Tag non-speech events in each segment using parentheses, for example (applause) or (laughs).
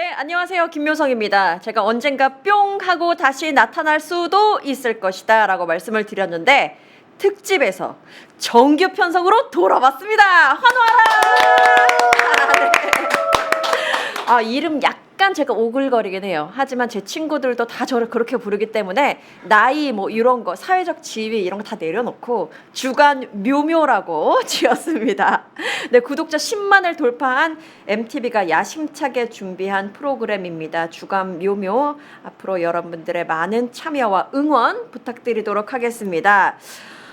네, 안녕하세요. 김묘성입니다. 제가 언젠가 뿅 하고 다시 나타날 수도 있을 것이다 라고 말씀을 드렸는데 특집에서 정규 편성으로 돌아왔습니다. 환호하라! 아, 네. 아, 이름 약 간 제가 오글거리긴 해요. 하지만 제 친구들도 다 저를 그렇게 부르기 때문에 나이 뭐 이런 거 사회적 지위 이런 거 다 내려놓고 주간 묘묘라고 (laughs) 지었습니다. 네, 구독자 10만을 돌파한 MTV가 야심차게 준비한 프로그램입니다. 주간 묘묘 앞으로 여러분들의 많은 참여와 응원 부탁드리도록 하겠습니다.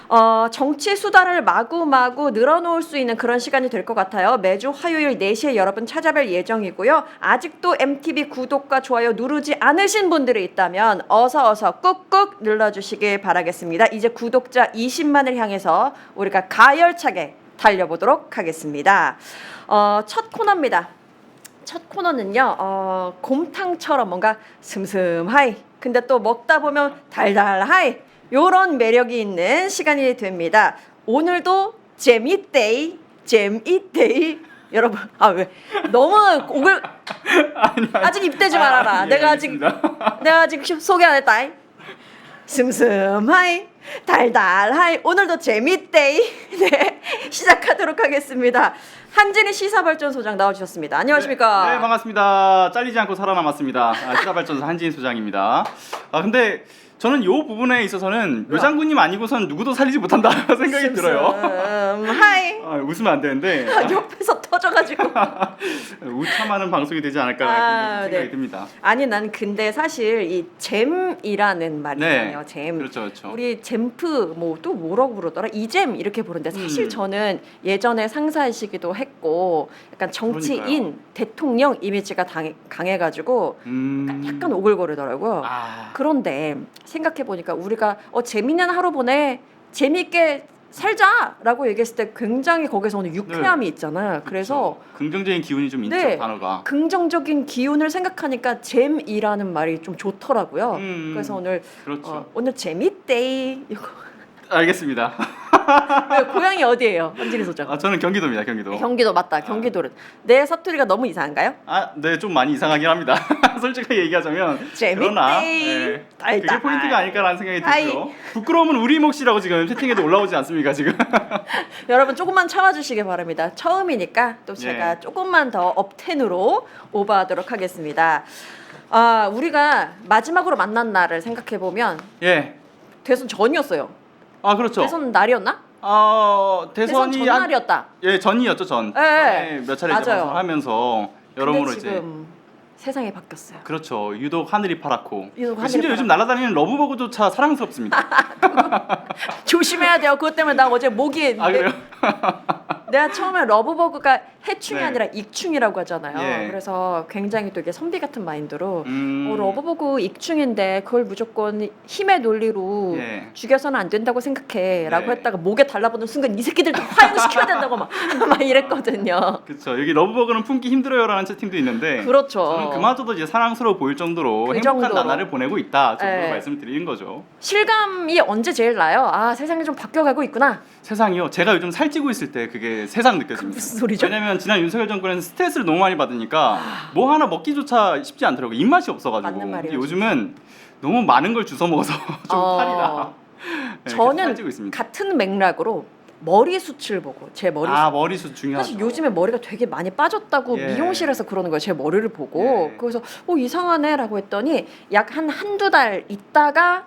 어, 정치 수다를 마구마구 늘어놓을 수 있는 그런 시간이 될 것 같아요. 매주 화요일 4시에 여러분 찾아뵐 예정이고요. 아직도 MTV 구독과 좋아요 누르지 않으신 분들이 있다면 어서 어서 꾹꾹 눌러주시길 바라겠습니다. 이제 구독자 20만을 향해서 우리가 가열차게 달려보도록 하겠습니다. 어, 첫 코너입니다. 첫 코너는요, 어, 곰탕처럼 뭔가 슴슴하이. 근데 또 먹다 보면 달달하이. 요런 매력이 있는 시간이 됩니다. 오늘도 재밌데이, 재밌데이. 여러분, 아 왜? 너무 오글 아직 입대지 말아라. 아, 예, 내가 아직. (laughs) 내가 아직 시- 소개 안 했다. 슴슴하이 달달하이 오늘도 재밌데이 (laughs) 네 시작하도록 하겠습니다. 한진희 시사발전 소장 나와주셨습니다. 안녕하십니까? 네, 반갑습니다. 잘리지 않고 살아남았습니다. 아, 시사발전소 한지인 소장입니다. 아 근데 저는 이 부분에 있어서는 묘 장군님 아니고선 누구도 살리지 못한다 (laughs) 생각이 들어요. 슴슴하이 아, 웃으면 안 되는데 (laughs) 아, 옆에서 터져가지고 (laughs) 우참하는 방송이 되지 않을까 아, 생각이 네. 듭니다. 아니 난 근데 사실 이 잼이라는 말이잖아요. 잼. 그렇죠, 그렇죠. 우리 잼프 뭐 또 뭐라고 부르더라 이잼 이렇게 부르는데 사실 음. 저는 예전에 상사이시기도 했고 약간 정치인 그러니까요. 대통령 이미지가 당, 강해가지고 음... 약간 오글거리더라고요. 아, 그런데 생각해 보니까 우리가 어 재밌는 하루 보내 재밌게 살자라고 얘기했을 때 굉장히 거기서 오는 유쾌함이 있잖아요. 그래서 그렇죠. 긍정적인 기운이 좀 있죠 네. 단어가. 긍정적인 기운을 생각하니까 잼이라는 말이 좀 좋더라고요. 음, 그래서 오늘 그렇죠. 어, 오늘 재밌데이 이거 알겠습니다. (laughs) 왜, 고향이 어디예요, 한진희 소장? 아, 저는 경기도입니다. 경기도. 경기도 맞다. 경기도는 내 사투리가 너무 이상한가요? 아, 네, 좀 많이 이상하긴 합니다. (laughs) 솔직하게 얘기하자면 재밌네. 그러나 네, 달달. 그게 포인트가 아닐까라는 생각이 아이. 들고요. 부끄러움은 우리 몫이라고 지금 채팅에도 올라오지 않습니까 지금? (laughs) 여러분 조금만 참아주시기 바랍니다. 처음이니까 또 제가 예. 조금만 더 업텐으로 오버하도록 하겠습니다. 아 우리가 마지막으로 만난 날을 생각해 보면 예. 대선 전이었어요. 아 그렇죠. 대선 날이었나? 어 대선 대선이 한, 전날이었다. 예 전이었죠 전. 예, 전에 몇 차례 이제 맞아요. 방송하면서 여러모로 근데 이제 지금 세상이 바뀌었어요. 그렇죠. 유독 하늘이 파랗고 유독 하늘이 심지어 요즘. 날아다니는 러브버그조차 사랑스럽습니다. (laughs) 조심해야 돼요. 그것 때문에 나 어제 목이 아 그래요? 내가 처음에 러브버그가 해충이 네. 아니라 익충이라고 하잖아요. 예. 그래서 굉장히 또 이게 선비 같은 마인드로 음, 어, 러브버그 익충인데 그걸 무조건 힘의 논리로 예. 죽여서는 안 된다고 생각해라고 네. 했다가 목에 달라붙는 순간 이 새끼들 다 화형시켜야 된다고 막, (laughs) 막 이랬거든요. 그렇죠. 여기 러브버그는 품기 힘들어요라는 채팅도 있는데 그렇죠. 저는 그마저도 이제 사랑스러워 보일 정도로 그 행복한 정도로. 나날을 보내고 있다 정도로 네. 말씀드리는 거죠. 실감이 언제 제일 나요? 아 세상이 좀 바뀌어가고 있구나. 세상이요. 제가 요즘 살찌고 있을 때 그게 세상 느껴집니다. 무슨 소리죠? 왜냐면 지난 윤석열 정권에는 스트레스를 너무 많이 받으니까 뭐 하나 먹기조차 쉽지 않더라고 요. 입맛이 없어가지고. 맞는 말이에요, 근데 요즘은 너무 많은 걸 주워 먹어서 (laughs) 좀 어, 탈이 나. 네, 계속 저는 살찌고 있습니다. 같은 맥락으로 머리 숱을 보고 제 머리 아 머리숱 중요하죠. 사실 요즘에 머리가 되게 많이 빠졌다고 예. 미용실에서 그러는 거예요. 제 머리를 보고. 예. 그래서 어 이상하네라고 했더니 약 한 한두 달 있다가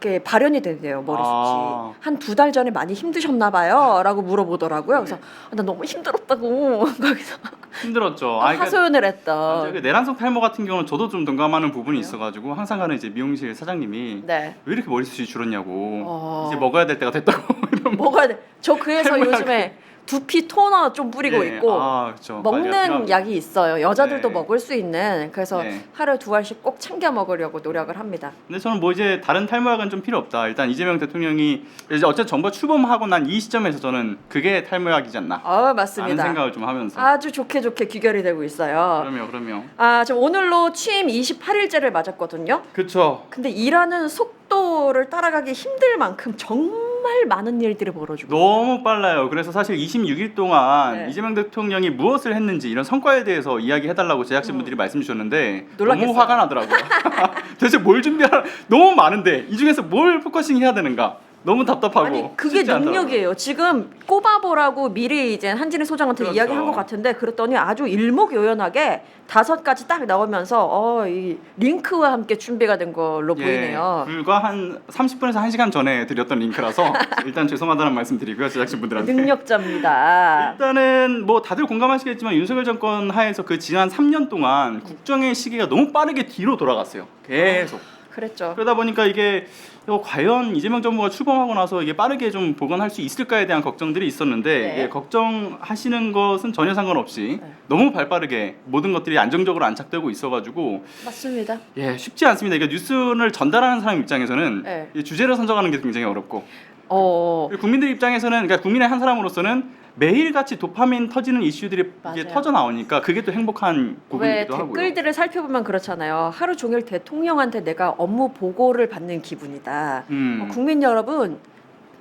이렇게 발현이 된대요 머리숱이. 아. 한 두 달 전에 많이 힘드셨나 봐요라고 물어보더라고요. 그래서 아, 나 너무 힘들었다고. (laughs) 거기서 힘들었죠. 아, 그러니까 하소연을 아, 했던. 저기 내란성 탈모 같은 경우는 저도 좀 동감하는 부분이 있어가지고 항상 가는 이제 미용실 사장님이 네. 왜 이렇게 머리숱이 줄었냐고. 어. 이제 먹어야 될 때가 됐다고. (laughs) 이런 먹어야 돼 저 그래서 탈모약을. 요즘에 두피 토너 좀 뿌리고 예, 있고 아. 관리가 먹는 필요하죠. 약이 있어요. 여자들도 네. 먹을 수 있는 그래서 네. 하루에 두 알씩 꼭 챙겨 먹으려고 노력을 합니다. 근데 저는 뭐 이제 다른 탈모약은 좀 필요 없다. 일단 이재명 대통령이 이제 어쨌든 정부가 출범하고 난 이 시점에서 저는 그게 탈모약이지 않나. 아 맞습니다. 생각을 좀 하면서. 아주 좋게 좋게 귀결이 되고 있어요. 그럼요, 그럼요. 아, 저 오늘로 취임 28일째를 맞았거든요. 그렇죠. 근데 일하는 속도를 따라가기 힘들 만큼 정말 정말 많은 일들이 벌어지고 너무 빨라요. 그래서 사실 26일 동안 네. 이재명 대통령이 무엇을 했는지 이런 성과에 대해서 이야기해달라고 제작진분들이 말씀 주셨는데 음. 놀랐겠어요. 너무 화가 나더라고요. (laughs) 도대체 뭘 준비할 너무 많은데 이 중에서 뭘 포커싱 해야 되는가? 너무 답답하고 아니 그게 쉽지 않더라고요. 능력이에요. 지금 꼽아보라고 미리 이제 한진희 소장한테 그렇죠. 이야기한 것 같은데 그랬더니 아주 일목요연하게 다섯 가지 딱 나오면서 어 이 링크와 함께 준비가 된 걸로 예, 보이네요. 불과 한 30분에서 1시간 전에 드렸던 링크라서 (laughs) 일단 죄송하다는 말씀 드리고요 제작진분들한테. 능력자입니다. 일단은 뭐 다들 공감하시겠지만 윤석열 정권 하에서 그 지난 3년 동안 국정의 시기가 너무 빠르게 뒤로 돌아갔어요. 계속. 그랬죠. 그러다 보니까 이게 어, 과연 이재명 정부가 출범하고 나서 이게 빠르게 좀 복원할 수 있을까에 대한 걱정들이 있었는데 네. 이게 걱정하시는 것은 전혀 상관없이 네. 너무 발빠르게 모든 것들이 안정적으로 안착되고 있어가지고 맞습니다. 예 쉽지 않습니다. 이게 뉴스를 전달하는 사람 입장에서는 네. 이 주제를 선정하는 게 굉장히 어렵고 어 그리고 국민들 입장에서는 그러니까 국민의 한 사람으로서는 매일같이 도파민 터지는 이슈들이 이게 맞아요. 터져 나오니까 그게 또 행복한 왜 부분이기도 하고요. 댓글들을 살펴보면 그렇잖아요. 하루 종일 대통령한테 내가 업무 보고를 받는 기분이다. 음. 어, 국민 여러분,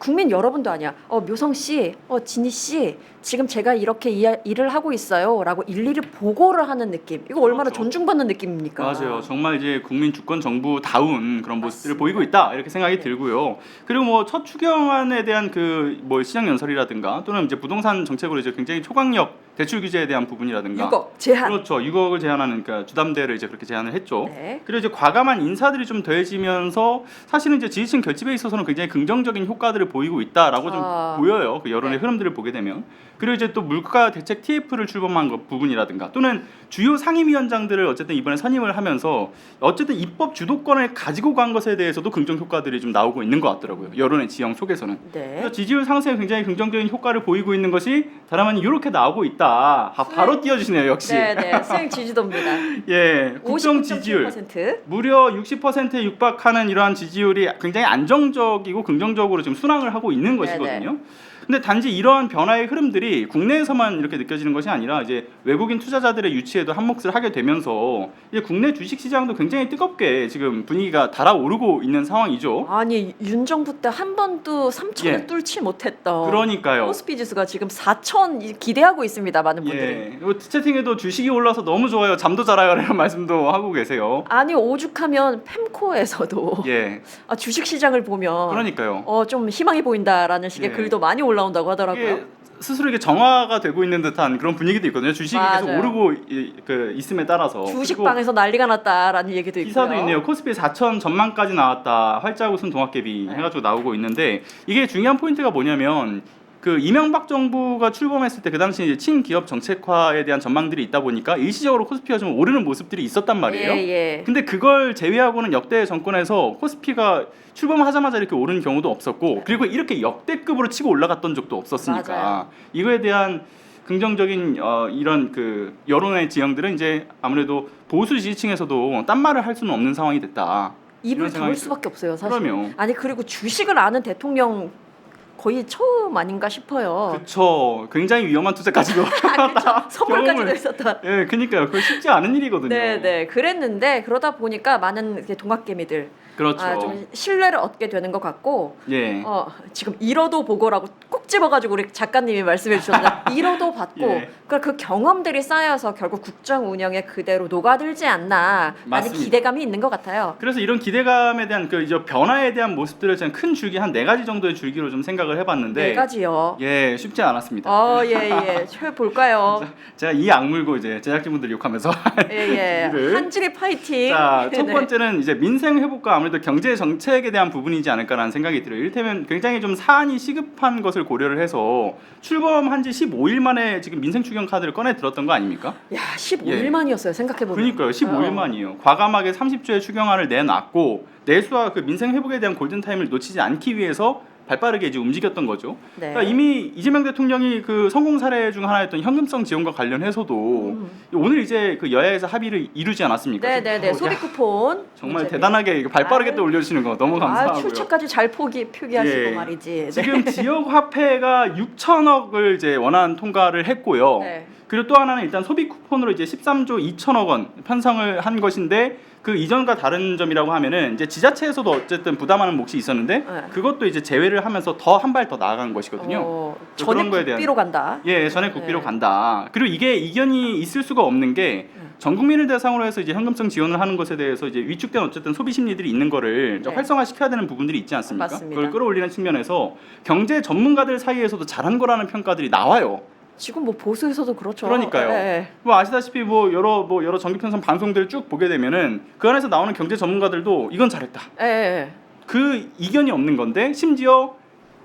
국민 여러분도 아니야. 어, 묘성 씨, 어, 진희 씨, 지금 제가 이렇게 이, 일을 하고 있어요.라고 일일이 보고를 하는 느낌. 이거 얼마나 그렇죠. 존중받는 느낌입니까? 맞아요. 정말 이제 국민 주권 정부 다운 그런 모습들을 맞습니다. 보이고 있다 이렇게 생각이 네. 들고요. 그리고 뭐 첫 추경안에 대한 그 뭐 시장 연설이라든가 또는 이제 부동산 정책으로 이제 굉장히 초강력 대출 규제에 대한 부분이라든가 6억 제한. 그렇죠. 6억을 제한하는 그러니까 주담대를 이제 그렇게 제한을 했죠. 네. 그리고 이제 과감한 인사들이 좀 더해지면서 사실은 이제 지지층 결집에 있어서는 굉장히 긍정적인 효과들을 보이고 있다라고 좀 아. 보여요. 그 여론의 네. 흐름들을 보게 되면 그리고 이제 또 물가 대책 TF를 출범한 것 부분이라든가 또는 주요 상임위원장들을 어쨌든 이번에 선임을 하면서 어쨌든 입법 주도권을 가지고 간 것에 대해서도 긍정 효과들이 좀 나오고 있는 것 같더라고요. 여론의 지형 속에서는. 네. 그래서 지지율 상승에 굉장히 긍정적인 효과를 보이고 있는 것이 다라만이 이렇게 나오고 있다. 아, 바로 띄워주시네요. 역시. 네, 네. 수행 지지도입니다. (laughs) 예, 국정 지지율 59.7%. 무려 60%에 육박하는 이러한 지지율이 굉장히 안정적이고 긍정적으로 지금 순항을 하고 있는 것이거든요. 근데 단지 이러한 변화의 흐름들이 국내에서만 이렇게 느껴지는 것이 아니라 이제 외국인 투자자들의 유치에도 한몫을 하게 되면서 이제 국내 주식 시장도 굉장히 뜨겁게 지금 분위기가 달아오르고 있는 상황이죠. 아니 윤 정부 때 한 번도 3천을 예. 뚫지 못했던 그러니까요. 코스피 지수가 지금 4천 기대하고 있습니다. 많은 분들이. 예. 그리고 채팅에도 주식이 올라서 너무 좋아요. 잠도 잘 와요. 이런 말씀도 하고 계세요. 아니 오죽하면 펜코에서도 예. 아, 주식 시장을 보면 그러니까요. 어 좀 희망이 보인다라는 식의 예. 글도 많이 올 라온다고 하더라고요. 이게 스스로 이게 정화가 되고 있는 듯한 그런 분위기도 있거든요. 주식이 계속 맞아요. 오르고 이, 그 있음에 따라서 주식방에서 난리가 났다라는 얘기도 있고요. 기사도 있네요. 코스피 4천 전망까지 나왔다. 활짝 웃은 동학개비 네. 해가지고 나오고 있는데 이게 중요한 포인트가 뭐냐면 그 이명박 정부가 출범했을 때 그 당시 이제 친기업 정책화에 대한 전망들이 있다 보니까 일시적으로 코스피가 좀 오르는 모습들이 있었단 말이에요. 예, 예. 근데 그걸 제외하고는 역대 정권에서 코스피가 출범하자마자 이렇게 오른 경우도 없었고 네. 그리고 이렇게 역대급으로 치고 올라갔던 적도 없었으니까 맞아요. 이거에 대한 긍정적인 어, 이런 그 여론의 지형들은 이제 아무래도 보수 지지층에서도 딴 말을 할 수는 없는 상황이 됐다. 입을 다물 수밖에 없어요, 사실. 그럼요. 아니 그리고 주식을 아는 대통령 거의 처음 아닌가 싶어요. 그쵸. 굉장히 위험한 투자까지도 다 (laughs) (laughs) 선물까지도 경험을- 있었던. 예, 그니까요. 그거 쉽지 않은 일이거든요. 네, 네. 그랬는데 그러다 보니까 많은 동학개미들 그렇죠. 아, 좀 신뢰를 얻게 되는 것 같고 예. 어, 지금 잃어도 보고라고 꼭 집어가지고 우리 작가님이 말씀해 주셨는데 (laughs) 잃어도 받고 예. 그러니까 그 경험들이 쌓여서 결국 국정 운영에 그대로 녹아들지 않나라는 맞습니다. 기대감이 있는 것 같아요. 그래서 이런 기대감에 대한 그 이제 변화에 대한 모습들을 저는 큰 줄기 한 네 가지 정도의 줄기로 좀 생각을 해봤는데 네 가지요. 예 쉽지 않았습니다. 어, 예, 예. 저 볼까요? (laughs) 제가 이 악물고 이제 제작진분들 욕하면서 예, 예. (laughs) 이를. 한지리 파이팅. 자첫 네. 번째는 이제 민생 회복과 아무래도 경제 정책에 대한 부분이지 않을까라는 생각이 들어요. 이를테면 굉장히 좀 사안이 시급한 것을 고려를 해서 출범한 지 15일 만에 지금 민생 추경 카드를 꺼내 들었던 거 아닙니까? 야, 15일 만이었어요. 생각해 보면. 그러니까요. 15일 만이에요. 과감하게 30조의 추경안을 내놨고 내수와 그 민생 회복에 대한 골든 타임을 놓치지 않기 위해서 발빠르게 이제 움직였던 거죠. 네. 그러니까 이미 이재명 대통령이 그 성공 사례 중 하나였던 현금성 지원과 관련해서도 음. 오늘 이제 그 여야에서 합의를 이루지 않았습니까? 네, 네, 네. 어, 소비 야, 쿠폰. 정말. 대단하게 발빠르게 아유. 또 올려주시는 거 너무 감사하고요. 아, 출처까지 잘 포기 표기하시고 예. 말이지. 네. 지금 지역 화폐가 6천억을 이제 원안 통과를 했고요. 네. 그리고 또 하나는 일단 소비 쿠폰으로 이제 13조 2천억 원 편성을 한 것인데 그 이전과 다른 점이라고 하면은 이제 지자체에서도 어쨌든 부담하는 몫이 있었는데 네. 그것도 이제 제외를 하면서 더 한 발 더 나아간 것이거든요. 어, 전액 거에 대한- 국비로 간다. 예, 전액 국비로 네. 간다. 그리고 이게 이견이 있을 수가 없는 게 음. 전 국민을 대상으로 해서 이제 현금성 지원을 하는 것에 대해서 이제 위축된 어쨌든 소비 심리들이 있는 거를 네. 활성화 시켜야 되는 부분들이 있지 않습니까? 맞습니다. 그걸 끌어올리는 측면에서 경제 전문가들 사이에서도 잘한 거라는 평가들이 나와요. 지금 뭐 보수에서도 그렇죠. 그러니까요. 예. 뭐 아시다시피 뭐 여러 뭐 여러 정기 편성 방송들 쭉 보게 되면은 그 안에서 나오는 경제 전문가들도 이건 잘했다. 예, 예. 그 이견이 없는 건데 심지어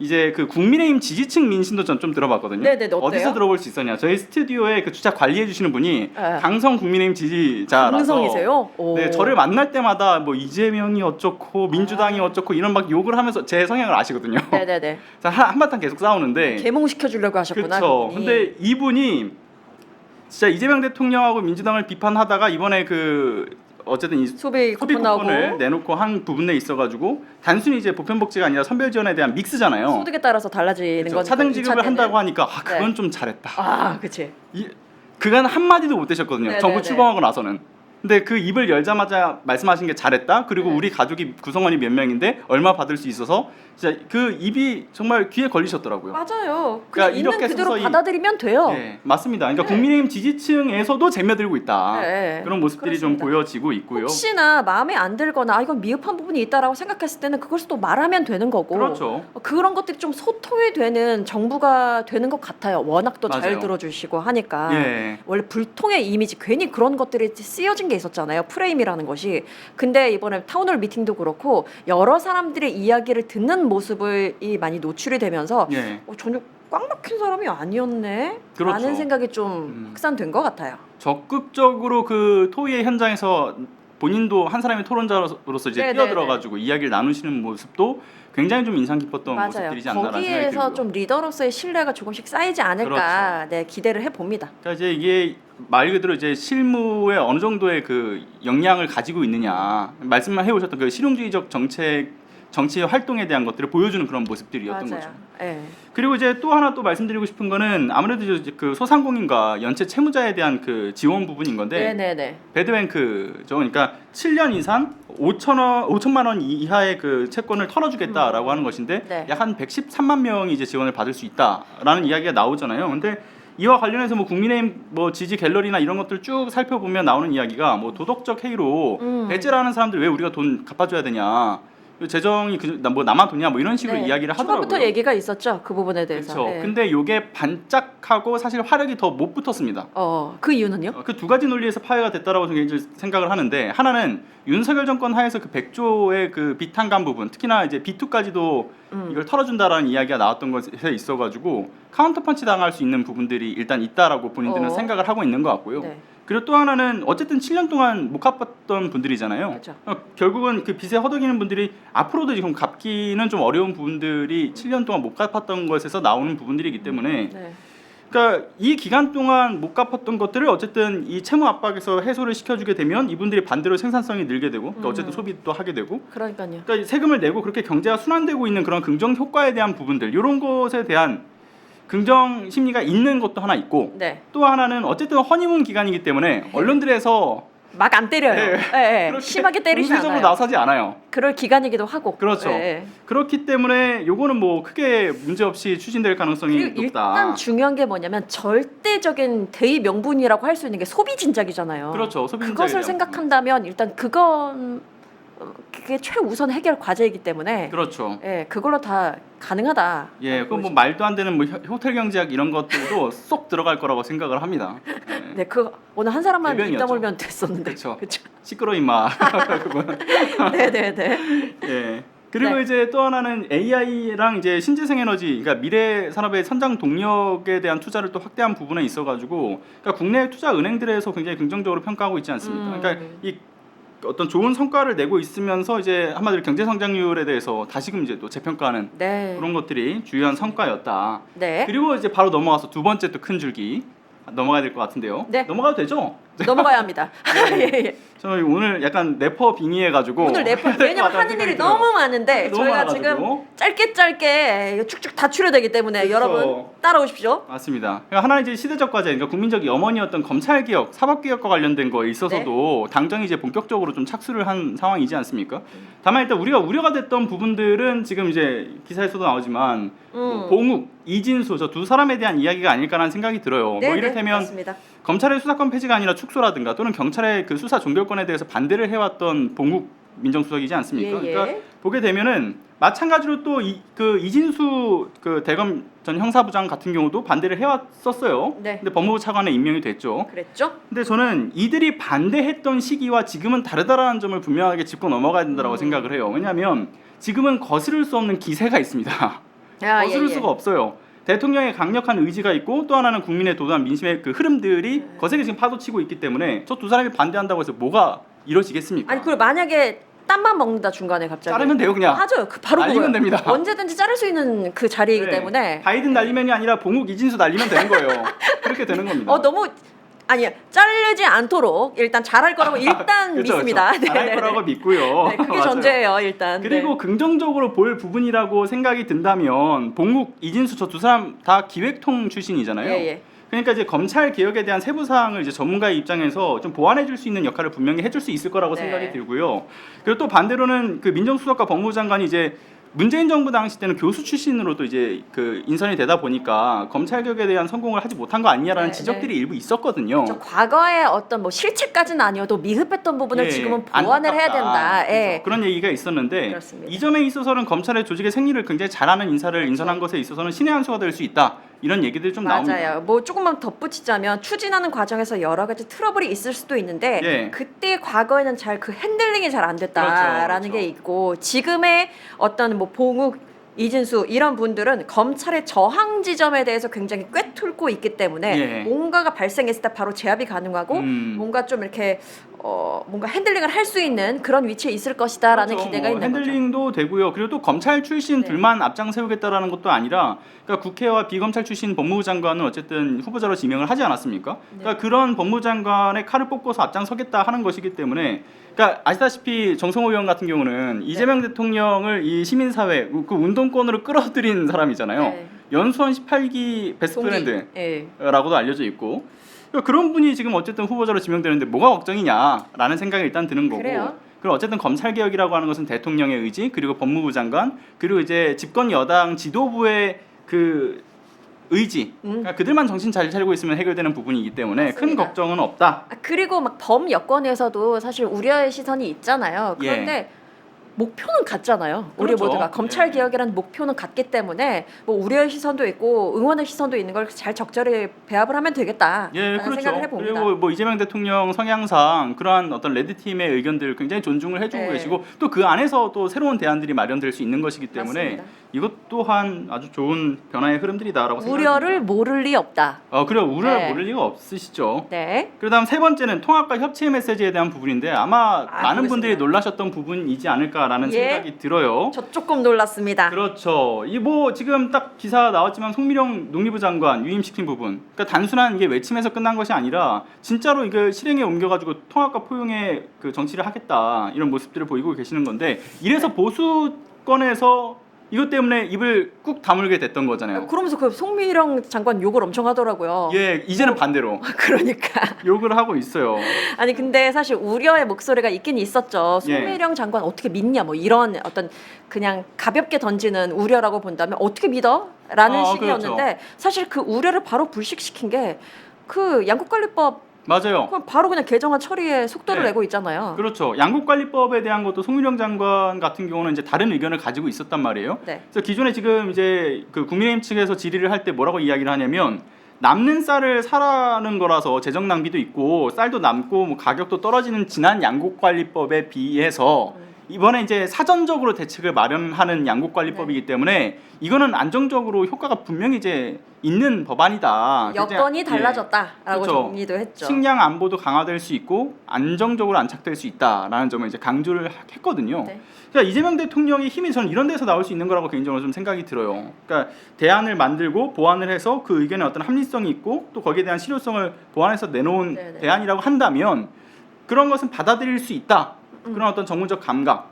이제 그 국민의힘 지지층 민심도 전 좀 들어봤거든요. 네네, 어때요? 어디서 들어볼 수 있었냐? 저희 스튜디오에 그 주차 관리해 주시는 분이 예. 강성 국민의힘 지지자라서 강성이세요? 오. 네, 저를 만날 때마다 뭐 이재명이 어쩌고 민주당이 아. 어쩌고 이런 막 욕을 하면서 제 성향을 아시거든요. 네네네. (laughs) 자, 한- 한바탕 계속 싸우는데 개몽시켜 주려고 하셨구나. 그렇죠. 근데 이분이 진짜 이재명 대통령하고 민주당을 비판하다가 이번에 그 어쨌든 이 소비 소비 쿠폰 쿠폰을 내놓고 한 부분에 있어가지고 단순히 이제 보편복지가 아니라 선별 지원에 대한 믹스잖아요. 소득에 따라서 달라지는 그렇죠. 거니까 차등 이 지급을. 한다고 하니까 아, 그건 네. 좀 잘했다. 아, 그치. 이, 그간 한 마디도 못 되셨거든요. 네네네. 정부 출범하고 나서는. 근데 그 입을 열자마자 말씀하신 게 잘했다. 그리고 네. 우리 가족이 구성원이 몇 명인데 얼마 받을 수 있어서 진짜 그 입이 정말 귀에 걸리셨더라고요. 맞아요. 그냥 그러니까 있는 이렇게 그대로 서서히- 받아들이면 돼요. 네, 맞습니다. 그러니까 네. 국민의힘 지지층에서도 잼며들고 있다. 네, 그런 모습들이 좀 그렇습니다. 보여지고 있고요. 혹시나 마음에 안 들거나 아, 이건 미흡한 부분이 있다라고 생각했을 때는 그걸 또 말하면 되는 거고 그렇죠. 어, 그런 것들이 좀 소통이 되는 정부가 되는 것 같아요. 워낙 또 잘 맞아요. 들어주시고 하니까. 예. 원래 불통의 이미지 괜히 그런 것들이 쓰여진 게 있었잖아요 프레임이라는 것이 근데 이번에 타운홀 미팅도 그렇고 여러 사람들의 이야기를 듣는 모습을 이 많이 노출이 되면서 예. 어, 전혀 꽉 막힌 사람이 아니었네 그렇죠. 라는 생각이 좀 음. 확산된 것 같아요 적극적으로 그 토의의 현장에서 본인도 한 사람의 토론자로서 이제 네네네. 뛰어들어가지고 이야기를 나누시는 모습도 굉장히 좀 인상 깊었던 맞아요. 모습들이지 않나라는 생각이 거기에서 들고요. 좀 리더로서의 신뢰가 조금씩 쌓이지 않을까. 네 기대를 해봅니다. 그러니까 이제 이게 말 그대로 이제 실무에 어느 정도의 그 역량을 가지고 있느냐. 말씀만 해오셨던 그 실용주의적 정책 정치 활동에 대한 것들을 보여주는 그런 모습들이었던 맞아요 거죠. 예. 그리고 이제 또 하나 또 말씀드리고 싶은 거는 아무래도 이제 그 소상공인과 연체 채무자에 대한 그 지원 부분인 건데 네네네 배드뱅크죠. 그러니까 7년 이상 5천 원, 5천만 원 이하의 그 채권을 털어주겠다라고 하는 것인데 네. 약한 113만 명이 이제 지원을 받을 수 있다라는 이야기가 나오잖아요. 근데 이와 관련해서 뭐 국민의힘 뭐 지지 갤러리나 이런 것들 쭉 살펴보면 나오는 이야기가 뭐 도덕적 해이로 음. 배째라는 사람들 왜 우리가 돈 갚아줘야 되냐 재정이 그, 뭐 나만 돈이야 뭐 이런 식으로 네. 이야기를 하더라고요. 초반부터 얘기가 있었죠 그 부분에 대해서 그렇죠. 예. 근데 요게 반짝하고 사실 화력이 더 못 붙었습니다. 어, 그 이유는요? 그두 가지 논리에서 파해가 됐다라고 저는 생각을 하는데 하나는 윤석열 정권 하에서 그 100조의 그 비탄감 부분 특히나 이제 B2까지도 음. 이걸 털어준다라는 이야기가 나왔던 것에 있어가지고 카운터 펀치 당할 수 있는 부분들이 일단 있다라고 본인들은 어. 생각을 하고 있는 것 같고요. 네. 그리고 또 하나는 어쨌든 7년 동안 못 갚았던 분들이잖아요. 그렇죠. 어, 결국은 그 빚에 허덕이는 분들이 앞으로도 지금 갚기는 좀 어려운 부분들이 7년 동안 못 갚았던 것에서 나오는 부분들이기 때문에 네. 그러니까 이 기간 동안 못 갚았던 것들을 어쨌든 이 채무 압박에서 해소를 시켜주게 되면 이분들이 반대로 생산성이 늘게 되고 그러니까 어쨌든 음. 소비도 하게 되고 그러니까요. 그러니까 세금을 내고 그렇게 경제가 순환되고 있는 그런 긍정 효과에 대한 부분들 이런 것에 대한 긍정 심리가 있는 것도 하나 있고 네. 또 하나는 어쨌든 허니문 기간이기 때문에 언론들에서 막 안 때려요. 네. 예, 예. 그렇게 심하게 때리지 않아요. 나서지 않아요. 그럴 기간이기도 하고. 그렇죠. 예. 그렇기 때문에 요거는 뭐 크게 문제 없이 추진될 가능성이 그리고 높다. 일단 중요한 게 뭐냐면 절대적인 대의 명분이라고 할 수 있는 게 소비 진작이잖아요. 그렇죠. 소비 그것을 생각한다면 일단 그건 어, 그게 최우선 해결 과제이기 때문에 그렇죠. 예, 그걸로 다 가능하다. 예, 그건 뭐 말도 안 되는 뭐 호- 호텔 경제학 이런 것들도 (laughs) 쏙 들어갈 거라고 생각을 합니다. 예. 네, 그 오늘 한 사람만 입 대변이었죠. 다물면 됐었는데. 그렇죠. 시끄러 임마. (laughs) (laughs) 네, 네, 네. 예. 그리고 네. 이제 또 하나는 AI랑 이제 신재생 에너지, 그러니까 미래 산업의 선장 동력에 대한 투자를 또 확대한 부분에 있어가지고, 그러니까 국내 투자 은행들에서 굉장히 긍정적으로 평가하고 있지 않습니까? 음. 그러니까 이 어떤 좋은 성과를 내고 있으면서 이제 한마디로 경제 성장률에 대해서 다시금 이제 또 재평가하는 네. 그런 것들이 주요한 성과였다. 네. 그리고 이제 바로 넘어가서 두 번째 또 큰 줄기 넘어가야 될 것 같은데요. 네. 넘어가도 되죠? (laughs) 넘어가야 합니다. (laughs) 예, 예. 저희 오늘 약간 래퍼 빙의해가지고 오늘 래퍼 (laughs) 왜냐면 하는 일이 너무 많은데 너무 저희가 많아가지고. 지금 짧게 짧게 축축 다 추려되기 때문에 그렇죠. 여러분 따라오십시오. 맞습니다. 그러니까 하나 이제 시대적 과제, 그러니까 국민적 염원이었던 검찰 개혁, 사법 개혁과 관련된 거에 있어서도 네. 당정이 이제 본격적으로 좀 착수를 한 상황이지 않습니까? 다만 일단 우리가 우려가 됐던 부분들은 지금 이제 기사에서도 나오지만 뭐 음. 봉욱, 이진수 저 두 사람에 대한 이야기가 아닐까라는 생각이 들어요. 네, 뭐 네, 이를테면 맞습니다. 검찰의 수사권 폐지가 아니라 축소라든가 또는 경찰의 그 수사 종결권에 대해서 반대를 해왔던 봉욱 민정수석이지 않습니까? 예, 예. 그러니까 보게 되면은 마찬가지로 또 그 이진수 그 대검 전 형사부장 같은 경우도 반대를 해왔었어요. 네. 근데 법무부 차관에 임명이 됐죠. 그랬죠? 근데 저는 이들이 반대했던 시기와 지금은 다르다라는 점을 분명하게 짚고 넘어가야 된다고 음. 생각을 해요. 왜냐하면 지금은 거스를 수 없는 기세가 있습니다. 아, 거스를 예, 예. 수가 없어요. 대통령의 강력한 의지가 있고 또 하나는 국민의 도도한 민심의 그 흐름들이 네. 거세게 지금 파도치고 있기 때문에 저 두 사람이 반대한다고 해서 뭐가 이루어지겠습니까? 아니 그리고 만약에 땀만 먹는다 중간에 갑자기 자르면 돼요 그냥. 맞아요. 그 바로 날리면. 됩니다. 언제든지 자를 수 있는 그 자리이기 네. 때문에 바이든 날리면이 아니라 봉욱 이진수 날리면 되는 거예요. 그렇게 되는 겁니다. (laughs) 어 너무 아니 자르지 않도록 일단 잘할 거라고 (laughs) 일단 그렇죠, 믿습니다. 그렇죠. 잘할 네, 네, 거라고 네. 믿고요. 네, 그게. 전제예요 일단. 그리고 긍정적으로 볼 부분이라고 생각이 든다면 봉욱, 이진수 저 두 사람 다 기획통 출신이잖아요. 네. 예, 예. 그러니까 이제 검찰 개혁에 대한 세부 사항을 이제 전문가의 입장에서 좀 보완해 줄 수 있는 역할을 분명히 해줄 수 있을 거라고 네. 생각이 들고요. 그리고 또 반대로는 그 민정수석과 법무부 장관이 이제 문재인 정부 당시 때는 교수 출신으로 또 이제 그 인선이 되다 보니까 검찰 개혁에 대한 성공을 하지 못한 거 아니냐라는 네, 지적들이 일부 있었거든요. 저 과거의 어떤 뭐 실체까지는 아니어도 미흡했던 부분을 예, 지금은 보완을 해야 된다. 예. 그렇죠. 그런 얘기가 있었는데 그렇습니다. 이 점에 있어서는 검찰의 조직의 생리를 굉장히 잘하는 인사를 인선한 것에 있어서는 신의 한 수가 될 수 있다 이런 얘기들이 좀 나옵니다. 맞아요. 뭐 조금만 덧붙이자면 추진하는 과정에서 여러 가지 트러블이 있을 수도 있는데 예. 그때 과거에는 잘 그 핸들링이 잘 안 됐다라는 그렇죠, 그렇죠. 게 있고 지금의 어떤 뭐 봉욱 이진수 이런 분들은 검찰의 저항 지점에 대해서 굉장히 꿰뚫고 있기 때문에 예. 뭔가가 발생했을 때 바로 제압이 가능하고 음. 뭔가 좀 이렇게 어 뭔가 핸들링을 할 수 있는 그런 위치에 있을 것이다라는 그렇죠. 기대가 뭐 있는 거죠. 핸들링도 되고요. 그리고 또 검찰 출신들만 네. 앞장 세우겠다라는 것도 아니라 그러니까 국회와 비검찰 출신 법무부 장관은 어쨌든 후보자로 지명을 하지 않았습니까? 네. 그러니까 그런 법무부 장관의 칼을 뽑고서 앞장서겠다 하는 것이기 때문에 그러니까 아시다시피 정성호 의원 같은 경우는 이재명 대통령을 이 시민사회 그 운동권으로 끌어들인 사람이잖아요. 네. 연수원 18기 베스트 동기. 프렌드 예. 라고도 알려져 있고 그러니까 그런 분이 지금 어쨌든 후보자로 지명되는데 뭐가 걱정이냐라는 생각이 일단 드는 거고 그래요. 그리고 어쨌든 검찰 개혁이라고 하는 것은 대통령의 의지 그리고 법무부 장관 그리고 이제 집권 여당 지도부의 그 의지 음. 그러니까 그들만 정신 잘 차리고 있으면 해결되는 부분이기 때문에 큰 맞습니다. 걱정은 없다. 아, 그리고 막 범 여권에서도 사실 우려의 시선이 있잖아요. 그런데 목표는 같잖아요. 우리 예. 그렇죠. 모두가 검찰 예. 개혁이라는 목표는 같기 때문에 뭐 우려의 시선도 있고 응원의 시선도 있는 걸 잘 적절히 배합을 하면 되겠다. 예, 그렇죠. 그리고 뭐 이재명 대통령 성향상 그러한 어떤 레드 팀의 의견들 굉장히 존중을 해주고 네. 계시고 또 그 안에서 또 새로운 대안들이 마련될 수 있는 것이기 때문에 맞습니다. 이것 또한 아주 좋은 변화의 흐름들이다라고 우려를 생각합니다. 모를 리 없다. 어 그래 우려를 네. 모를 리가 없으시죠. 네. 그다음 세 번째는 통합과 협치의 메시지에 대한 부분인데 아마 아, 많은 분들이 그렇습니다. 놀라셨던 부분이지 않을까 라는 예. 생각이 들어요. 저 조금 놀랐습니다. 그렇죠. 이 뭐 지금 딱 기사 나왔지만 송미령 농림부 장관 유임시킨 부분. 그러니까 단순한 이게 외침에서 끝난 것이 아니라 진짜로 이게 실행에 옮겨가지고 통합과 포용의 그 정치를 하겠다 이런 모습들을 보이고 계시는 건데 이래서 네. 보수권에서 이것 때문에 입을 꾹 다물게 됐던 거잖아요. 그러면서 그 송미령 장관 욕을 엄청 하더라고요. 예, 이제는 반대로 그러니까 (laughs) 욕을 하고 있어요. 아니 근데 사실 우려의 목소리가 있긴 있었죠. 예. 송미령 장관 어떻게 믿냐 뭐 이런 어떤 그냥 가볍게 던지는 우려라고 본다면 어떻게 믿어? 라는 어, 식이었는데 사실 그 우려를 바로 불식시킨 게 그 양국관리법 맞아요. 그건 바로 그냥 개정안 처리에 속도를 네. 내고 있잖아요. 그렇죠. 양국관리법에 대한 것도 송미령 장관 같은 경우는 이제 다른 의견을 가지고 있었단 말이에요. 네. 그래서 기존에 지금 이제 그 국민의힘 측에서 질의를 할 때 뭐라고 이야기를 하냐면 남는 쌀을 사라는 거라서 재정 낭비도 있고 쌀도 남고 뭐 가격도 떨어지는 지난 양국관리법에 비해서 이번에 이제 사전적으로 대책을 마련하는 양국관리법이기 때문에 이거는 안정적으로 효과가 분명히 이제 있는 법안이다. 여건이 예. 달라졌다라고 그렇죠. 정리도 했죠. 식량 안보도 강화될 수 있고 안정적으로 안착될 수 있다라는 점을 이제 강조를 하- 했거든요. 네. 그러니까 이재명 대통령의 힘이 저는 이런 데서 나올 수 있는 거라고 개인적으로 좀 생각이 들어요. 그러니까 대안을 만들고 보완을 해서 그 의견에 어떤 합리성이 있고 또 거기에 대한 실효성을 보완해서 내놓은 네 네. 대안이라고 한다면 그런 것은 받아들일 수 있다. 음. 그런 어떤 정무적 감각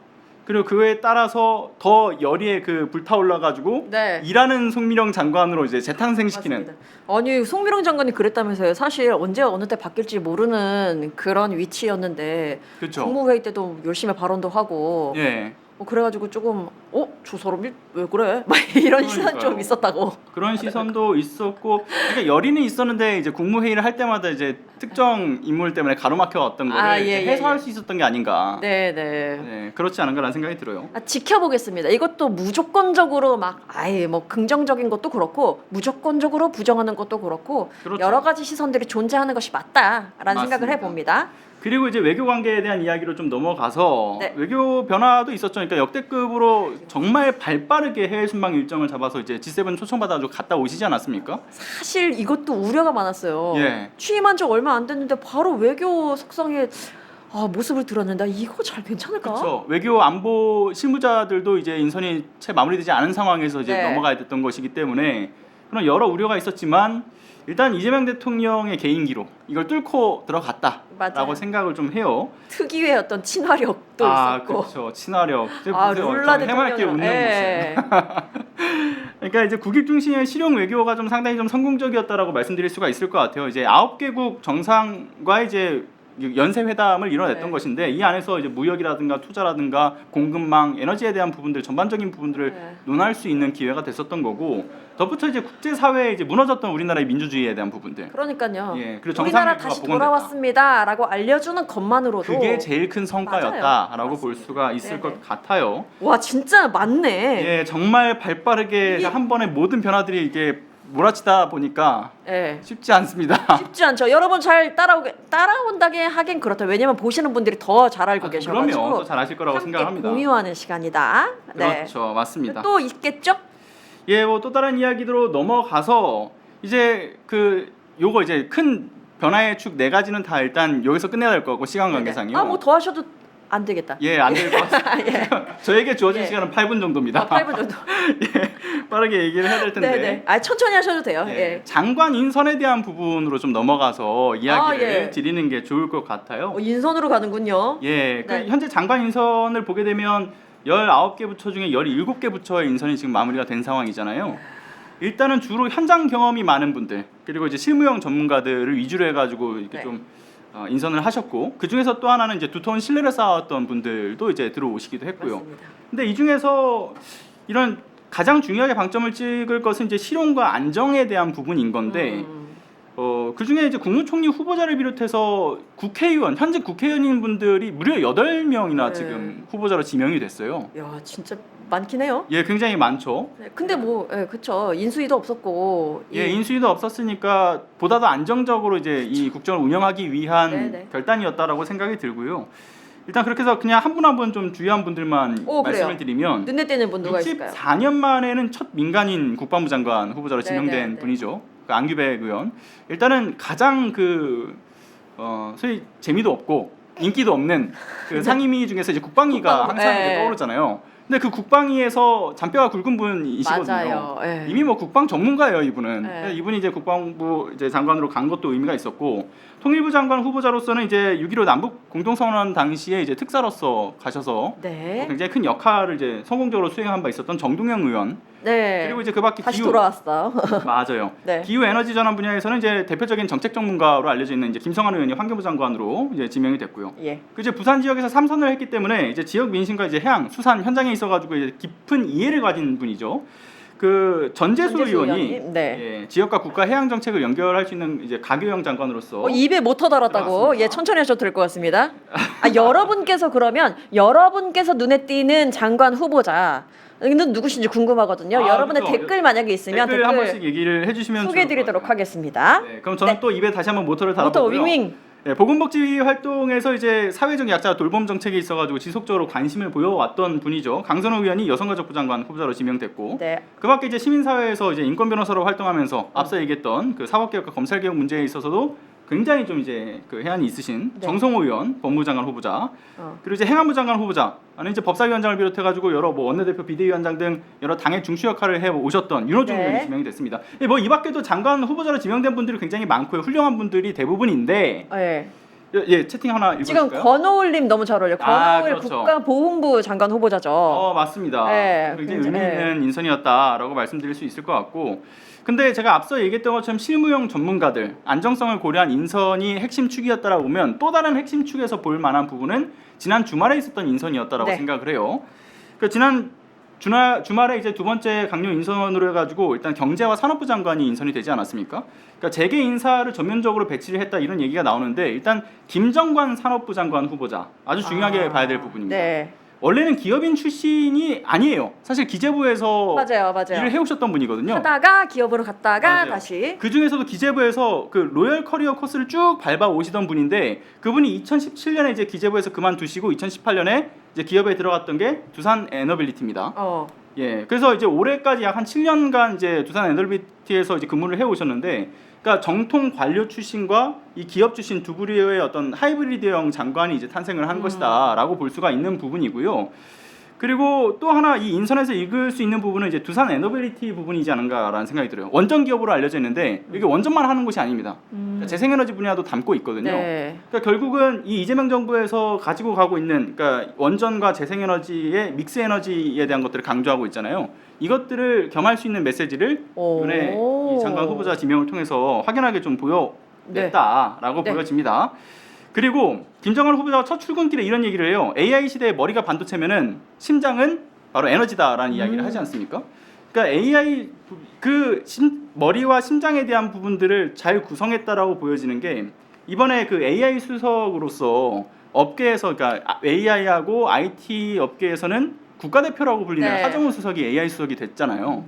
그리고 그에 따라서 더 열의에 그 불타올라 가지고 네. 일하는 송미령 장관으로 이제 재탄생시키는 맞습니다. 아니 송미령 장관이 그랬다면서요. 사실 언제 어느 때 바뀔지 모르는 그런 위치였는데 그렇죠. 국무회의 때도 열심히 발언도 하고 예. 어, 그래가지고 조금 어저 사람이 왜 그래? (laughs) 막 이런 시선 좀 그러니까요. 있었다고. 그런 시선도 있었고 그러니까 열의는 있었는데 이제 국무회의를 할 때마다 이제 특정 인물 때문에 가로막혀 왔던 거를 아, 예, 예, 해소할 예. 수 있었던 게 아닌가. 네네. 네, 그렇지 않은가라는 생각이 들어요. 아, 지켜보겠습니다. 이것도 무조건적으로 막 아예 뭐 긍정적인 것도 그렇고 무조건적으로 부정하는 것도 그렇고 그렇죠. 여러 가지 시선들이 존재하는 것이 맞다라는 생각을 맞습니다. 해봅니다. 그리고 이제 외교 관계에 대한 이야기로 좀 넘어가서 네. 외교 변화도 있었죠. 그러니까 역대급으로 정말 발빠르게 해외 순방 일정을 잡아서 이제 G7 초청받아가지고 갔다 오시지 않았습니까? 사실 이것도 우려가 많았어요. 예. 취임한 지 얼마 안 됐는데 바로 외교 속성에 아, 모습을 드러낸다. 이거 잘 괜찮을까? 그렇죠. 외교 안보 실무자들도 이제 인선이 채 마무리되지 않은 상황에서 이제 네. 넘어가야 됐던 것이기 때문에 그런 여러 우려가 있었지만 일단 이재명 대통령의 개인기로 이걸 뚫고 들어갔다라고 맞아요. 생각을 좀 해요. 특유의 어떤 친화력도 아, 있었고. 그렇죠. 친화력. 아 보세요. 룰라 저 해맑게 대통령. 웃는 모습. (laughs) 그러니까 이제 국익 중심의 실용 외교가 좀 상당히 좀 성공적이었다라고 말씀드릴 수가 있을 것 같아요. 이제 아홉 개국 정상과 이제 연쇄 회담을 이뤄냈던 네. 것인데 이 안에서 이제 무역이라든가 투자라든가 공급망, 에너지에 대한 부분들 전반적인 부분들을 네. 논할 수 있는 기회가 됐었던 거고 덧붙여 이제 국제 사회에 이제 무너졌던 우리나라의 민주주의에 대한 부분들. 그러니까요. 예, 그리고 우리나라 다시. 돌아왔습니다라고 알려주는 것만으로도 그게 제일 큰 성과였다라고. 볼 수가 있을 네네. 것 같아요. 와 진짜 맞네. 예, 정말 발빠르게 한 번에 모든 변화들이 이게 몰아치다 보니까 예. 쉽지 않습니다. (laughs) 쉽지 않죠. 여러분 잘 따라오게 따라온다게 하긴 그렇다. 왜냐면 보시는 분들이 더 잘 알고 아, 계셔가지고 그럼요. 더잘 아실 거라고 함께 생각합니다. 공유하는 시간이다. 네. 그렇죠, 맞습니다. 또 있겠죠? 예, 뭐 또 다른 이야기로 넘어가서 이제 그 요거 이제 큰 변화의 축 네 가지는 다 일단 여기서 끝내야 될 거고 시간 관계상요. 아 뭐 더 하셔도 안 되겠다. 예, 안 될 것 같습니다. (laughs) 저에게 주어진 예. 시간은 8분 정도입니다. 아, 8분 정도. (laughs) 예, 빠르게 얘기를 해야 될 텐데. 네네. 아 천천히 하셔도 돼요. 예, 예. 장관 인선에 대한 부분으로 좀 넘어가서 이야기를 아, 예. 드리는 게 좋을 것 같아요. 어, 인선으로 가는군요. 예, 그 네. 현재 장관 인선을 보게 되면 19개 부처 중에 17개 부처의 인선이 지금 마무리가 된 상황이잖아요. 일단은 주로 현장 경험이 많은 분들 그리고 이제 실무형 전문가들을 위주로 해가지고 이렇게 네. 좀 어, 인선을 하셨고 그 중에서 또 하나는 이제 두터운 신뢰를 쌓았던 분들도 이제 들어오시기도 했고요. 맞습니다. 근데 이 중에서 이런 가장 중요하게 방점을 찍을 것은 이제 실용과 안정에 대한 부분인 건데 음, 어, 그 중에 이제 국무총리 후보자를 비롯해서 국회의원, 현직 국회의원인 분들이 무려 8명이나 네. 지금 후보자로 지명이 됐어요. 야 진짜 많긴 해요. 예, 굉장히 많죠. 네, 근데 뭐 예, 그쵸 인수위도 없었고 예, 이- 인수위도 없었으니까 보다 더 안정적으로 이제 이 국정을 운영하기 위한 네네. 결단이었다라고 생각이 들고요. 일단 그렇게 해서 그냥 한 분 한 분 좀 주요한 분들만 오, 말씀을 그래요. 드리면 눈에 띄는 분 누가 있을까요? 64년 만에는 첫 민간인 국방부 장관 후보자로 네, 지명된 네, 네. 분이죠. 그 안규백 의원. 일단은 가장 그 어, 소위 재미도 없고 인기도 없는 그 (laughs) 상임위 중에서 이제 국방위가 국방부, 항상 네. 떠오르잖아요. 근데 그 국방위에서 잔뼈가 굵은 분이시거든요. 예. 이미 뭐 국방 전문가예요 이분은. 네. 그래서 이분이 이제 국방부 이제 장관으로 간 것도 의미가 있었고 통일부 장관 후보자로서는 이제 6.15 남북 공동선언 당시에 이제 특사로서 가셔서 네. 굉장히 큰 역할을 이제 성공적으로 수행한 바 있었던 정동영 의원 네. 그리고 이제 그 밖에 다시 기후 돌아왔어. (laughs) (laughs) 맞아요. 네. 기후 에너지 전환 분야에서는 이제 대표적인 정책 전문가로 알려져 있는 이제 김성환 의원이 환경부 장관으로 이제 지명이 됐고요. 예. 그 이제 부산 지역에서 삼선을 했기 때문에 이제 지역 민심과 이제 해양 수산 현장에 있어가지고 이제 깊은 이해를 가진 분이죠. 그 전재수, 전재수 의원이 의원님, 네. 예, 지역과 국가 해양 정책을 연결할 수 있는 이제 가교영 장관으로서 어, 입에 못 터달았다고. 들어갔습니다. 예, 천천히 하셔도 될 것 같습니다. 아, 여러분께서 그러면 여러분께서 눈에 띄는 장관 후보자 근데 누구신지 궁금하거든요. 아, 여러분의 그렇죠. 댓글 만약에 있으면 댓글, 한 번씩 얘기를 해주시면 소개해드리도록 같아요. 하겠습니다. 네, 그럼 저는 네. 또 입에 다시 한번 모터를 모터 달아보고요. 윙윙. 네, 보건복지 활동에서 이제 사회적 약자 돌봄 정책에 있어가지고 지속적으로 관심을 보여왔던 분이죠. 강선호 의원이 여성가족부 장관 후보자로 지명됐고, 네. 그밖에 이제 시민사회에서 이제 인권 변호사로 활동하면서 앞서 얘기했던 그 사법개혁과 검찰개혁 문제에 있어서도 굉장히 좀 이제 그 해안이 있으신 네. 정성호 의원 법무장관 후보자, 어. 그리고 이제 행안부 장관 후보자, 아니 이제 법사위원장을 비롯해 가지고 여러 뭐 원내대표 비대위원장 등 여러 당의 중추 역할을 해 오셨던 윤호중 네. 의원이 지명이 됐습니다. 뭐 이 밖에도 장관 후보자로 지명된 분들이 굉장히 많고요, 훌륭한 분들이 대부분인데, 네. 예, 예, 채팅 하나 지금 읽어줄까요? 권오울님 너무 잘 어울려. 요 아, 권오울 그렇죠. 국가보훈부 장관 후보자죠. 어 맞습니다. 네, 굉장히 굉장히- 의미 있는 인선이었다라고 말씀드릴 수 있을 것 같고, 근데 제가 앞서 얘기했던 것처럼 실무용 전문가들 안정성을 고려한 인선이 핵심 축이었다라고 보면 또 다른 핵심 축에서 볼 만한 부분은 지난 주말에 있었던 인선이었다라고 네. 생각을 해요. 그 지난 주나, 주말에 이제 두 번째 강요 인선으로 해가지고 일단 경제와 산업부 장관이 인선이 되지 않았습니까? 그러니까 재계 인사를 전면적으로 배치를 했다 이런 얘기가 나오는데 일단 김정관 산업부 장관 후보자 아주 중요하게 아, 봐야 될 부분입니다. 네. 원래는 기업인 출신이 아니에요. 사실 기재부에서 맞아요, 맞아요. 일을 해오셨던 분이거든요. 하다가 기업으로 갔다가 맞아요. 다시 그 중에서도 기재부에서 그 로열 커리어 코스를 쭉 밟아 오시던 분인데 그분이 2017년에 이제 기재부에서 그만두시고 2018년에 이제 기업에 들어갔던 게 두산 에너빌리티입니다. 어. 예, 그래서 이제 올해까지 약 한 7년간 이제 두산 에너빌리티에서 이제 근무를 해 오셨는데, 그러니까 정통 관료 출신과 이 기업 출신 두 부류의 어떤 하이브리드형 장관이 이제 탄생을 한 음. 것이다라고 볼 수가 있는 부분이고요. 그리고 또 하나 이 인선에서 읽을 수 있는 부분은 이제 두산 에너빌리티 부분이지 않은가라는 생각이 들어요. 원전 기업으로 알려져 있는데 이게 원전만 하는 곳이 아닙니다. 음. 그러니까 재생에너지 분야도 담고 있거든요. 네. 그러니까 결국은 이 이재명 정부에서 가지고 가고 있는 그러니까 원전과 재생에너지의 믹스 에너지에 대한 것들을 강조하고 있잖아요. 이것들을 겸할 수 있는 메시지를 오. 이번에 이 장관 후보자 지명을 통해서 확연하게 좀 네. 보여냈다라고 네. 보여집니다. 그리고 김정은 후보자가 첫 출근길에 이런 얘기를 해요. AI 시대에 머리가 반도체면은 심장은 바로 에너지다라는 이야기를 음. 하지 않습니까? 그러니까 AI 그 심, 머리와 심장에 대한 부분들을 잘 구성했다라고 보여지는 게 이번에 그 AI 수석으로서 업계에서 그러니까 AI하고 IT 업계에서는 국가대표라고 불리는 네. 하정우 수석이 AI 수석이 됐잖아요.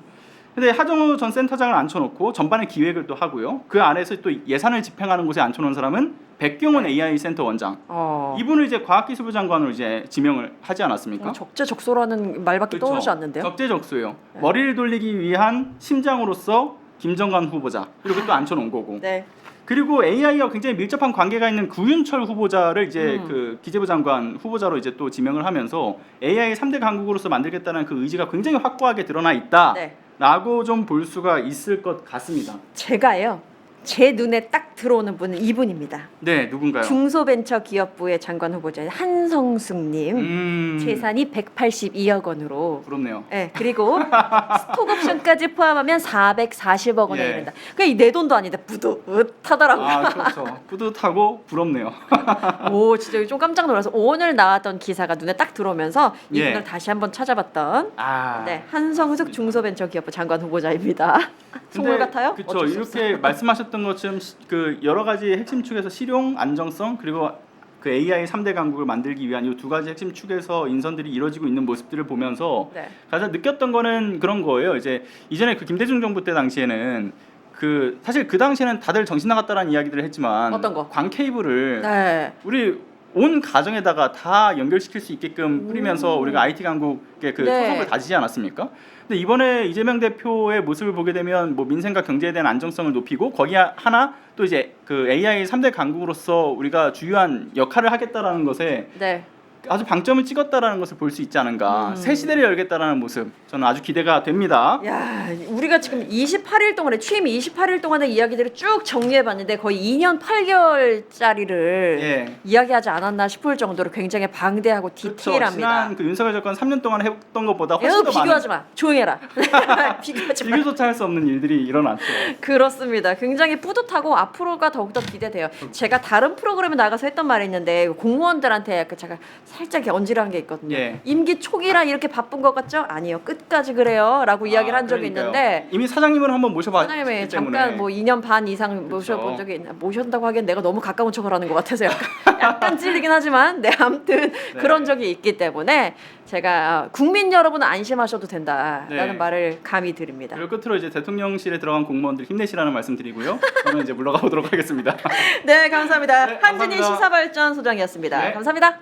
근데 하정우 전 센터장을 앉혀놓고 전반에 기획을 또 하고요. 그 안에서 또 예산을 집행하는 곳에 앉혀놓은 사람은 백경원 AI 센터 원장. 어. 이분을 이제 과학기술부 장관으로 이제 지명을 하지 않았습니까? 어, 적재적소라는 말밖에 그렇죠. 떠오르지 않는데요. 적재적소예요. 네. 머리를 돌리기 위한 심장으로서 김정관 후보자 이렇게 또 앉혀놓은 거고. 네. 그리고 AI와 굉장히 밀접한 관계가 있는 구윤철 후보자를 이제 음. 그 기재부 장관 후보자로 이제 또 지명을 하면서 AI 3대 강국으로서 만들겠다는 그 의지가 굉장히 확고하게 드러나 있다 라고 네. 좀볼 수가 있을 것 같습니다. 제가요. 제 눈에 딱 들어오는 분은 이분입니다. 네, 누군가요? 중소벤처기업부의 장관 후보자 한성숙님. 음, 재산이 182억 원으로 부럽네요. 네, 그리고 스톡옵션까지 포함하면 440억 원에 예. 이른다. 그게 내 돈도 아닌데 뿌듯하더라고요. 아, 그렇죠. 뿌듯하고 부럽네요. (laughs) 오, 진짜 좀 깜짝 놀라서 오늘 나왔던 기사가 눈에 딱 들어오면서 이분을 예. 다시 한번 찾아봤던 아, 네, 한성숙 중소벤처기업부 장관 후보자입니다. 속물 같아요? 그렇죠. 어쩔 수 이렇게 말씀하셨 던 것처럼 시- 그 여러 가지 핵심 축에서 실용, 안정성 그리고 그 AI 3대 강국을 만들기 위한 이 두 가지 핵심 축에서 인선들이 이루어지고 있는 모습들을 보면서 네. 가장 느꼈던 거는 그런 거예요. 이제 이전에 그 김대중 정부 때 당시에는 그 사실 그 당시에는 다들 정신 나갔다라는 이야기들을 했지만 어떤 거? 광 케이블을 네. 우리 온 가정에다가 다 연결시킬 수 있게끔 뿌리면서 음. 우리가 IT 강국의 그 네. 초석을 다지지 않았습니까? 근데 이번에 이재명 대표의 모습을 보게 되면 뭐 민생과 경제에 대한 안정성을 높이고 거기 하나 또 이제 그 AI 3대 강국으로서 우리가 주요한 역할을 하겠다라는 것에 네. 아주 방점을 찍었다라는 것을 볼 수 있지 않은가. 음. 새 시대를 열겠다라는 모습 저는 아주 기대가 됩니다. 야, 우리가 지금 28일 동안에 취임 28일 동안의 이야기들을 쭉 정리해 봤는데 거의 2년 8개월짜리를 예. 이야기하지 않았나 싶을 정도로 굉장히 방대하고 그렇죠. 디테일합니다. 지난 그 윤석열 정권 3년 동안 했던 것보다 훨씬 더 많은 비교하지 마. 조용히 해라. (laughs) (laughs) 비교하지 마. 비교조차 할 수 없는 일들이 일어났죠. 그렇습니다. 굉장히 뿌듯하고 앞으로가 더욱더 기대돼요. 제가 다른 프로그램에 나가서 했던 말이 있는데 공무원들한테 그 제가 살짝 언질한 게 있거든요. 예. 임기 초기라 이렇게 바쁜 것 같죠? 아니요. 끝까지 그래요.라고 이야기를 아, 한 적이 그러니까요. 있는데 이미 사장님을 한번 모셔봤기 사장님이 때문에 잠깐 뭐 2년 반 이상. 모셔본 적이 있나 모셨다고 하기엔 내가 너무 가까운 척을 하는 것 같아서 약간 (laughs) 약간 찔리긴 하지만 네 아무튼 그런 적이 있기 때문에 제가 국민 여러분 안심하셔도 된다라는 네. 말을 감히 드립니다. 그리고 끝으로 이제 대통령실에 들어간 공무원들 힘내시라는 말씀드리고요. 저는 이제 물러가 보도록 하겠습니다. (laughs) 네 감사합니다. 네, 한진희 감사합니다. 시사발전 소장이었습니다. 네. 감사합니다.